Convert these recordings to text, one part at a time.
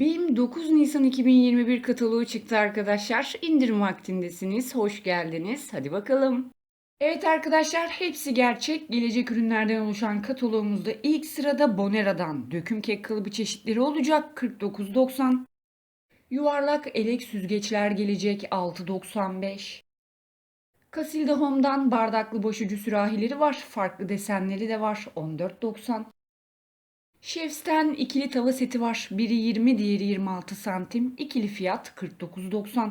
Benim 9 Nisan 2021 kataloğu çıktı arkadaşlar. İndirim vaktindesiniz. Hoş geldiniz. Hadi bakalım. Evet arkadaşlar hepsi gerçek. Gelecek ürünlerden oluşan kataloğumuzda ilk sırada Bonera'dan döküm kek kalıbı çeşitleri olacak 49.90. Yuvarlak elek süzgeçler gelecek 6.95. Casilda Home'dan bardaklı boşucu sürahileri var. Farklı desenleri de var 14.90. Chefs'ten ikili tava seti var. Biri 20, diğeri 26 santim. İkili fiyat 49.90.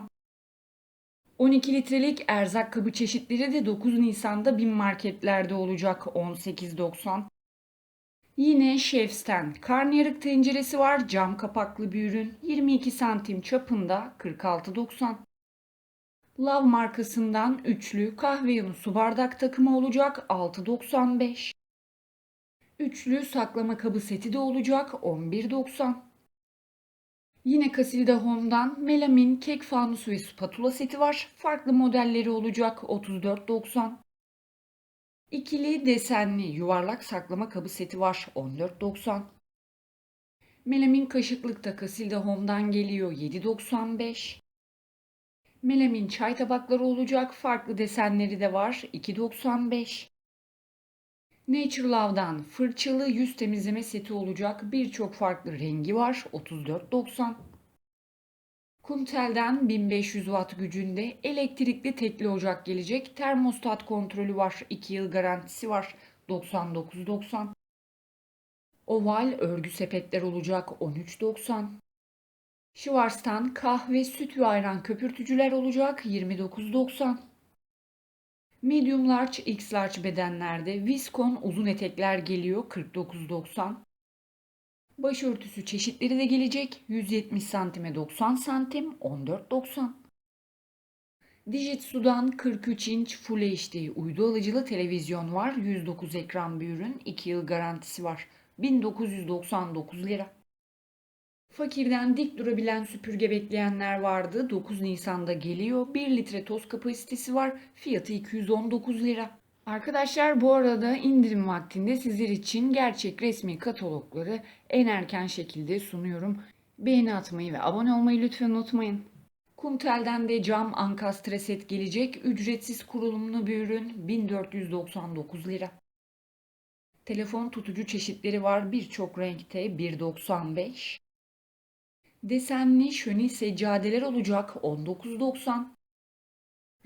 12 litrelik erzak kabı çeşitleri de 9 Nisan'da bin marketlerde olacak 18.90. Yine Chefs'ten karnıyarık tenceresi var. Cam kapaklı bir ürün. 22 santim çapında 46.90. Love markasından üçlü kahve yanı su bardak takımı olacak 6.95. Üçlü saklama kabı seti de olacak 11.90. Yine Casilda Home'dan melamin kek fanusu ve spatula seti var. Farklı modelleri olacak 34.90. İkili desenli yuvarlak saklama kabı seti var 14.90. Melamin kaşıklık da Casilda Home'dan geliyor 7.95. Melamin çay tabakları olacak. Farklı desenleri de var 2.95. Nature Love'dan fırçalı yüz temizleme seti olacak. Birçok farklı rengi var. 34.90. Kuntel'den 1500 watt gücünde elektrikli tekli ocak gelecek. Termostat kontrolü var. 2 yıl garantisi var. 99.90. Oval örgü sepetler olacak. 13.90. Schwarz'tan kahve, süt ve ayran köpürtücüler olacak. 29.90. Medium large, X large bedenlerde Viscon uzun etekler geliyor 49.90. Başörtüsü çeşitleri de gelecek 170 santime 90 santim 14.90. Dijitsu'dan 43 inç Full HD uydu alıcılı televizyon var. 109 ekran bir ürün. 2 yıl garantisi var. 1999 lira. Fakirden dik durabilen süpürge bekleyenler vardı. 9 Nisan'da geliyor. 1 litre toz kapasitesi var. Fiyatı 219 lira. Arkadaşlar bu arada indirim vaktinde sizler için gerçek resmi katalogları en erken şekilde sunuyorum. Beğeni atmayı ve abone olmayı lütfen unutmayın. Kuntel'den de cam ankastre set gelecek. Ücretsiz kurulumlu bir ürün 1499 lira. Telefon tutucu çeşitleri var birçok renkte 1.95. Desenli şöni seccadeler olacak 19.90.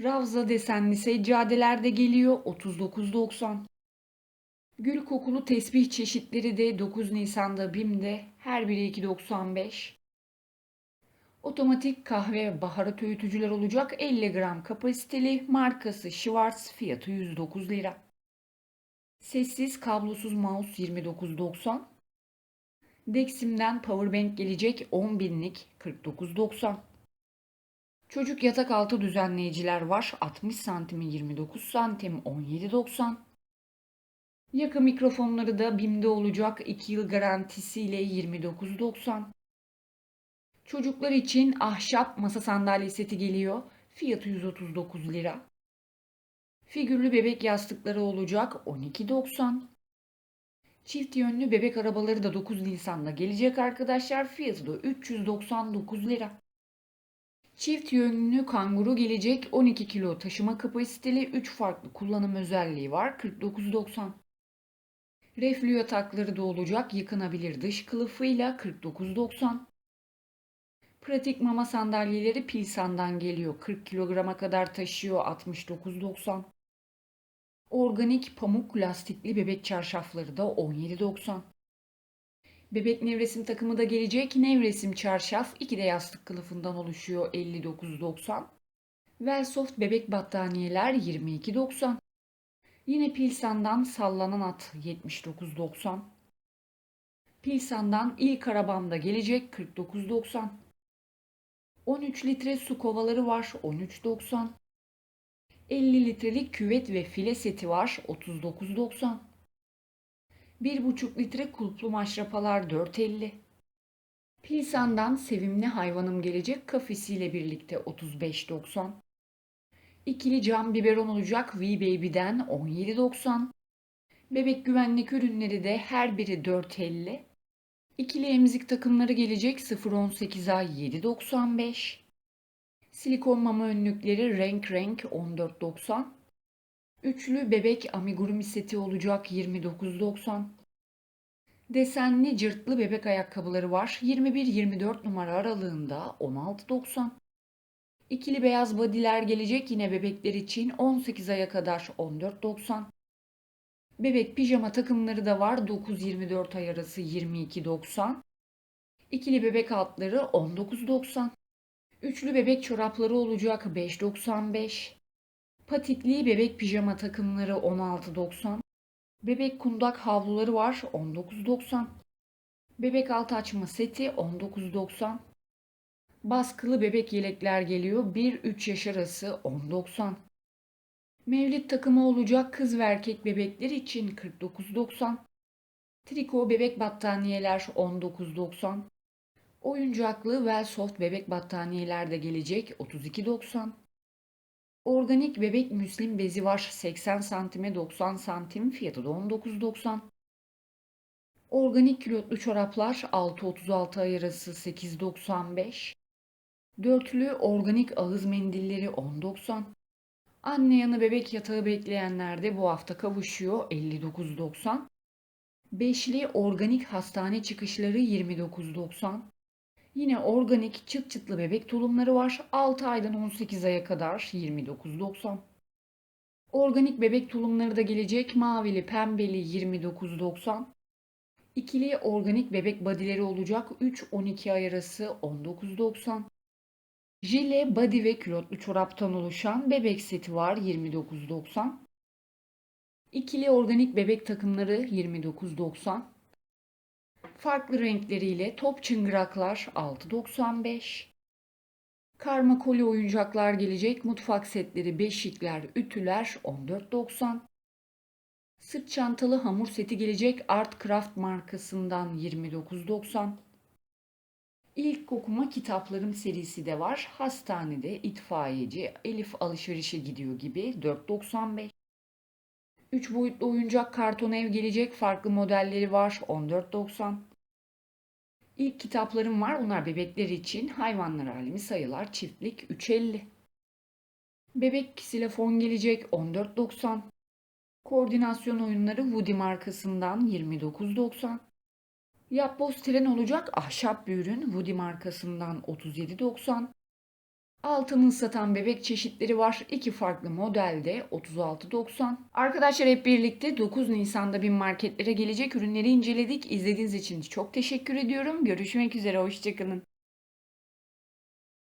Ravza desenli seccadeler de geliyor 39.90. Gül kokulu tesbih çeşitleri de 9 Nisan'da BİM'de her biri 2.95. Otomatik kahve ve baharat öğütücüler olacak 50 gram kapasiteli markası Schwarz fiyatı 109 lira. Sessiz kablosuz mouse 29.90. Dexim'den powerbank gelecek 10 binlik 49.90. Çocuk yatak altı düzenleyiciler var 60 santimi 29 santim 17.90. Yaka mikrofonları da BİM'de olacak 2 yıl garantisiyle 29.90. Çocuklar için ahşap masa sandalye seti geliyor. Fiyatı 139 lira. Figürlü bebek yastıkları olacak 12.90. Çift yönlü bebek arabaları da 9 Nisan'da gelecek arkadaşlar. Fiyatı da 399 lira. Çift yönlü kanguru gelecek 12 kilo taşıma kapasiteli 3 farklı kullanım özelliği var 49.90. Reflü yatakları da olacak yıkanabilir dış kılıfıyla 49.90. Pratik mama sandalyeleri Pilsan'dan geliyor 40 kilograma kadar taşıyor 69.90. Organik pamuk lastikli bebek çarşafları da 17.90. Bebek nevresim takımı da gelecek. Nevresim çarşaf 2 de yastık kılıfından oluşuyor 59.90. Velsoft bebek battaniyeler 22.90. Yine Pilsan'dan sallanan at 79.90. Pilsan'dan ilk arabamda gelecek 49.90. 13 litre su kovaları var 13.90. 50 litrelik küvet ve file seti var 39.90. 1,5 litre kulplu maşrapalar 4.50. Pilsan'dan sevimli hayvanım gelecek kafesiyle birlikte 35.90. İkili cam biberon olacak V-Baby'den 17.90. Bebek güvenlik ürünleri de her biri 4.50. İkili emzik takımları gelecek 0-18 ay 7.95. Silikon mama önlükleri renk renk 14.90. Üçlü bebek amigurumi seti olacak 29.90. Desenli cırtlı bebek ayakkabıları var 21-24 numara aralığında 16.90. İkili beyaz bodyler gelecek yine bebekler için 18 aya kadar 14.90. Bebek pijama takımları da var 9-24 ay arası 22.90. İkili bebek altları 19.90. Üçlü bebek çorapları olacak 5.95. Patikli bebek pijama takımları 16.90. Bebek kundak havluları var 19.90. Bebek alt açma seti 19.90. Baskılı bebek yelekler geliyor 1-3 yaş arası 10.90. Mevlit takımı olacak kız ve erkek bebekler için 49.90. Triko bebek battaniyeler 19.90. Oyuncaklı Wellsoft bebek battaniyeler de gelecek 32.90. Organik bebek müslim bezi var 80 santime 90 santim fiyatı da 19.90. Organik külotlu çoraplar 6.36 ay arası 8.95. Dörtlü organik ağız mendilleri 10.90. Anne yanı bebek yatağı bekleyenler de bu hafta kavuşuyor 59.90. Beşli organik hastane çıkışları 29.90. Yine organik çıt çıtlı bebek tulumları var. 6 aydan 18 aya kadar 29.90. Organik bebek tulumları da gelecek. Mavili, pembeli 29.90. İkili organik bebek badileri olacak. 3-12 ay arası 19.90. Jile, body ve külotlu çoraptan oluşan bebek seti var 29.90. İkili organik bebek takımları 29.90. Farklı renkleriyle top çıngıraklar 6.95. Karma koli oyuncaklar gelecek. Mutfak setleri, beşikler, ütüler 14.90. Sırt çantalı hamur seti gelecek. Art Craft markasından 29.90. İlk okuma kitaplarım serisi de var. Hastanede itfaiyeci Elif alışverişe gidiyor gibi 4.95. 3 boyutlu oyuncak karton ev gelecek. Farklı modelleri var. 14.90. İlk kitaplarım var. Onlar bebekler için. Hayvanlar alemi sayılar çiftlik 3.50. Bebek ksilefon gelecek 14.90. Koordinasyon oyunları Woody markasından 29.90. Yapboz tren olacak ahşap bir ürün Woody markasından 37.90. Altının satan bebek çeşitleri var. İki farklı modelde 36.90. Arkadaşlar hep birlikte 9 Nisan'da bir marketlere gelecek ürünleri inceledik. İzlediğiniz için çok teşekkür ediyorum. Görüşmek üzere. Hoşçakalın.